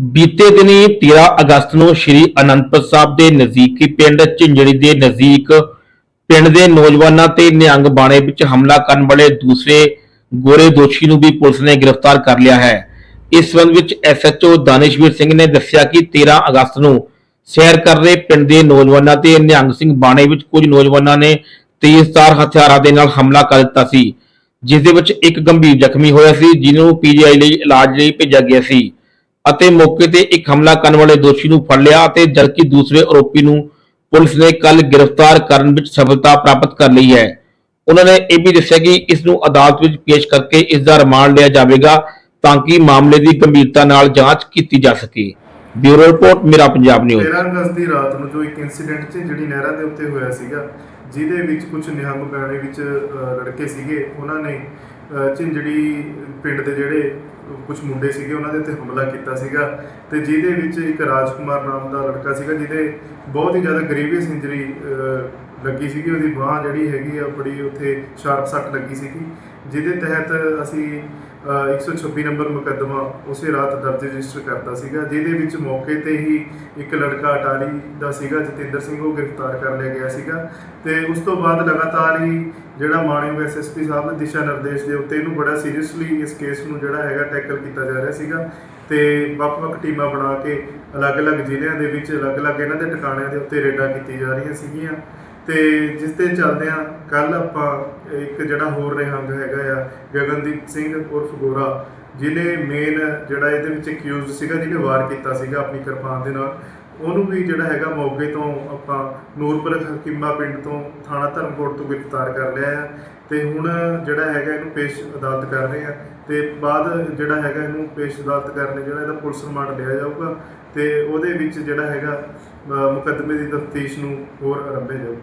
ਬੀਤੇ ਦਿਨੀ 13 ਅਗਸਤ ਨੂੰ ਸ਼੍ਰੀ ਅਨੰਦਪੁਰ ਸਾਹਿਬ ਦੇ ਨਜ਼ਦੀਕੀ ਪਿੰਡ ਝਿੰਜੜੀ ਦੇ ਨਜ਼ਦੀਕ ਪਿੰਡ ਦੇ ਨੌਜਵਾਨਾਂ ਤੇ ਨਿਹੰਗ ਬਾਣੇ ਵਿੱਚ ਹਮਲਾ ਕਰਨ ਵਾਲੇ ਦੂਸਰੇ ਗੋਰੇ ਦੋਸ਼ੀ ਨੂੰ ਵੀ ਪੁਲਿਸ ਨੇ ਗ੍ਰਿਫਤਾਰ ਕਰ ਲਿਆ ਹੈ। ਇਸ ਸੰਬੰਧ ਵਿੱਚ ਐਸਐਚਓ ਦਾਨਿਸ਼ਵੀਰ ਸਿੰਘ ਨੇ ਦੱਸਿਆ ਕਿ 13 ਅਗਸਤ ਨੂੰ ਸੈਰ ਕਰ ਰਹੇ ਪਿੰਡ ਦੇ ਨੌਜਵਾਨਾਂ ਤੇ ਨਿਹੰਗ ਸਿੰਘ ਬਾਣੇ ਵਿੱਚ ਕੁਝ ਨੌਜਵਾਨਾਂ ਨੇ ਤੇਜ਼ਧਾਰ ਹਥਿਆਰਾਂ ਦੇ ਨਾਲ ਹਮਲਾ ਕਰ ਦਿੱਤਾ ਸੀ, ਜਿਸ ਦੇ ਵਿੱਚ ਇੱਕ ਗੰਭੀਰ ਜ਼ਖਮੀ ਹੋਇਆ ਸੀ, ਜਿਹਨੂੰ ਪੀਜੀਆਈ ਲਈ ਇਲਾਜ ਲਈ ਭੇਜਿਆ ਗਿਆ ਸੀ। ਅਤੇ ਮੌਕੇ ਤੇ ਇੱਕ ਹਮਲਾ ਕਰਨ ਵਾਲੇ ਦੋਸ਼ੀ ਨੂੰ ਫੜ ਲਿਆ ਅਤੇ ਜਦਕਿ ਦੂਸਰੇ ਆਰੋਪੀ ਨੂੰ ਪੁਲਿਸ ਨੇ ਕੱਲ ਗ੍ਰਿਫਤਾਰ ਕਰਨ ਵਿੱਚ ਸਫਲਤਾ ਪ੍ਰਾਪਤ ਕਰ ਲਈ ਹੈ। ਉਹਨਾਂ ਨੇ ਇਹ ਵੀ ਦੱਸਿਆ ਕਿ ਇਸ ਨੂੰ ਅਦਾਲਤ ਵਿੱਚ ਪੇਸ਼ ਕਰਕੇ ਇਸ ਦਾ ਰਿਮਾਂਡ ਲਿਆ ਜਾਵੇਗਾ ਤਾਂ ਕਿ ਮਾਮਲੇ ਦੀ ਗੰਭੀਰਤਾ ਨਾਲ ਜਾਂਚ ਕੀਤੀ ਜਾ ਸਕੇ। ਬਿਊਰੋ ਰਿਪੋਰਟ ਮੇਰਾ ਪੰਜਾਬ ਨਿਊਜ਼। 13 ਅਗਸਤ ਦੀ ਰਾਤ ਨੂੰ ਜੋ ਇੱਕ ਇਨਸੀਡੈਂਟ ਚ ਜਿਹੜੀ ਨਹਿਰਾਂ ਦੇ ਉੱਤੇ ਹੋਇਆ ਸੀਗਾ ਜਿਹਦੇ ਵਿੱਚ ਕੁਝ ਨਿਹੰਗ ਬਾਣੇ ਵਿੱਚ ਅਹ, ਲੜਕੇ ਸੀਗੇ ਉਹਨਾਂ ਨੇ ਝਿੰਜੜੀ ਪਿੰਡ ਦੇ ਜਿਹੜੇ ਕੁਝ ਮੁੰਡੇ ਸੀਗੇ, ਉਹਨਾਂ ਦੇ ਉੱਤੇ ਹਮਲਾ ਕੀਤਾ ਸੀਗਾ ਤੇ ਜਿਹਦੇ ਵਿੱਚ ਇੱਕ ਰਾਜਕੁਮਾਰ ਨਾਮ ਦਾ ਲੜਕਾ ਸੀਗਾ, ਜਿਹਦੇ ਬਹੁਤ ਹੀ ਜ਼ਿਆਦਾ ਗਰੀਵੀਅਸ ਇੰਜਰੀ ਲੱਗੀ ਸੀਗੀ, ਉਹਦੀ ਬਾਹ ਜਿਹੜੀ ਹੈਗੀ ਆ ਬੜੀ ਉੱਥੇ ਸ਼ਾਰਪ ਸੱਟ ਲੱਗੀ ਸੀਗੀ। ਜਿਹਦੇ ਤਹਿਤ ਅਸੀਂ, ਅਹ 126 ਨੰਬਰ ਮੁਕੱਦਮਾ ਉਸੇ ਰਾਤ ਦਰਜ ਰਜਿਸਟਰ ਕਰਤਾ ਸੀਗਾ, ਜਿਹਦੇ ਵਿੱਚ ਮੌਕੇ ਤੇ ਹੀ ਇੱਕ ਲੜਕਾ ਅਟਾਰੀ ਦਾ ਸੀਗਾ, ਜਤਿੰਦਰ ਸਿੰਘ, ਉਹ ਗ੍ਰਿਫਤਾਰ ਕਰ ਲਿਆ ਗਿਆ ਸੀਗਾ। ਤੇ ਉਸ ਤੋਂ ਬਾਅਦ ਲਗਾਤਾਰ ਹੀ ਜਿਹੜਾ ਮਾਨਯੋਗ ਐਸਐਸਪੀ ਸਾਹਿਬ ਦੇ ਦਿਸ਼ਾ ਨਿਰਦੇਸ਼ ਦੇ ਉੱਤੇ ਇਹਨੂੰ ਬੜਾ ਸੀਰੀਅਸਲੀ ਇਸ ਕੇਸ ਨੂੰ ਜਿਹੜਾ ਹੈਗਾ ਟੈਕਲ ਕੀਤਾ ਜਾ ਰਿਹਾ ਸੀਗਾ। ਤੇ ਵੱਖ-ਵੱਖ ਟੀਮਾਂ ਬਣਾ ਕੇ ਅਲੱਗ-ਅਲੱਗ ਜ਼ਿਲ੍ਹਿਆਂ ਦੇ ਵਿੱਚ, ਅਲੱਗ-ਅਲੱਗ ਇਹਨਾਂ ਦੇ ਟਿਕਾਣਿਆਂ ਦੇ ਉੱਤੇ ਰੇਡਾਂ ਕੀਤੀ ਜਾ ਰਹੀਆਂ ਸੀਗੀਆਂ। ਤੇ ਜਿਸ ਤੇ ਚੱਲਦਿਆਂ ਕੱਲ ਆਪਾਂ ਇੱਕ ਜਿਹੜਾ ਹੋਰ ਨਿਹੰਗ ਹੈਗਾ ਆ, ਗਗਨਦੀਪ ਸਿੰਘ ਉਰਫ ਗੋਰਾ, ਜਿਹਨੇ ਮੇਨ ਜਿਹੜਾ ਇਹਦੇ ਵਿੱਚ ਅਕਿਊਜ਼ ਸੀਗਾ, ਜਿਹਨੇ ਵਾਰ ਕੀਤਾ ਸੀਗਾ ਆਪਣੀ ਕਿਰਪਾਨ ਦੇ ਨਾਲ, ਉਹਨੂੰ ਵੀ ਜਿਹੜਾ ਹੈਗਾ ਮੌਕੇ ਤੋਂ ਆਪਾਂ ਨੂਰਪੁਰ ਹਕੀਮਾ ਪਿੰਡ ਤੋਂ ਥਾਣਾ ਧਰਮਕੋਟ ਤੋਂ ਗ੍ਰਿਫਤਾਰ ਕਰ ਲਿਆ ਆ ਤੇ ਹੁਣ ਜਿਹੜਾ ਹੈਗਾ ਇਹਨੂੰ ਪੇਸ਼ ਅਦਾਲਤ ਕਰ ਰਹੇ ਆ ਤੇ ਬਾਅਦ ਜਿਹੜਾ ਹੈਗਾ ਇਹਨੂੰ ਪੇਸ਼ ਅਦਾਲਤ ਕਰਨੇ ਜਿਹੜਾ ਇਹਦਾ ਪੁਲਿਸ ਰਿਮਾਂਡ ਲਿਆ ਜਾਊਗਾ ਤੇ ਉਹਦੇ ਵਿੱਚ ਜਿਹੜਾ ਹੈਗਾ ਮੁਕੱਦਮੇ ਦੀ ਤਫਤੀਸ਼ ਨੂੰ ਹੋਰ ਆਰੰਭਿਆ ਜਾਊ।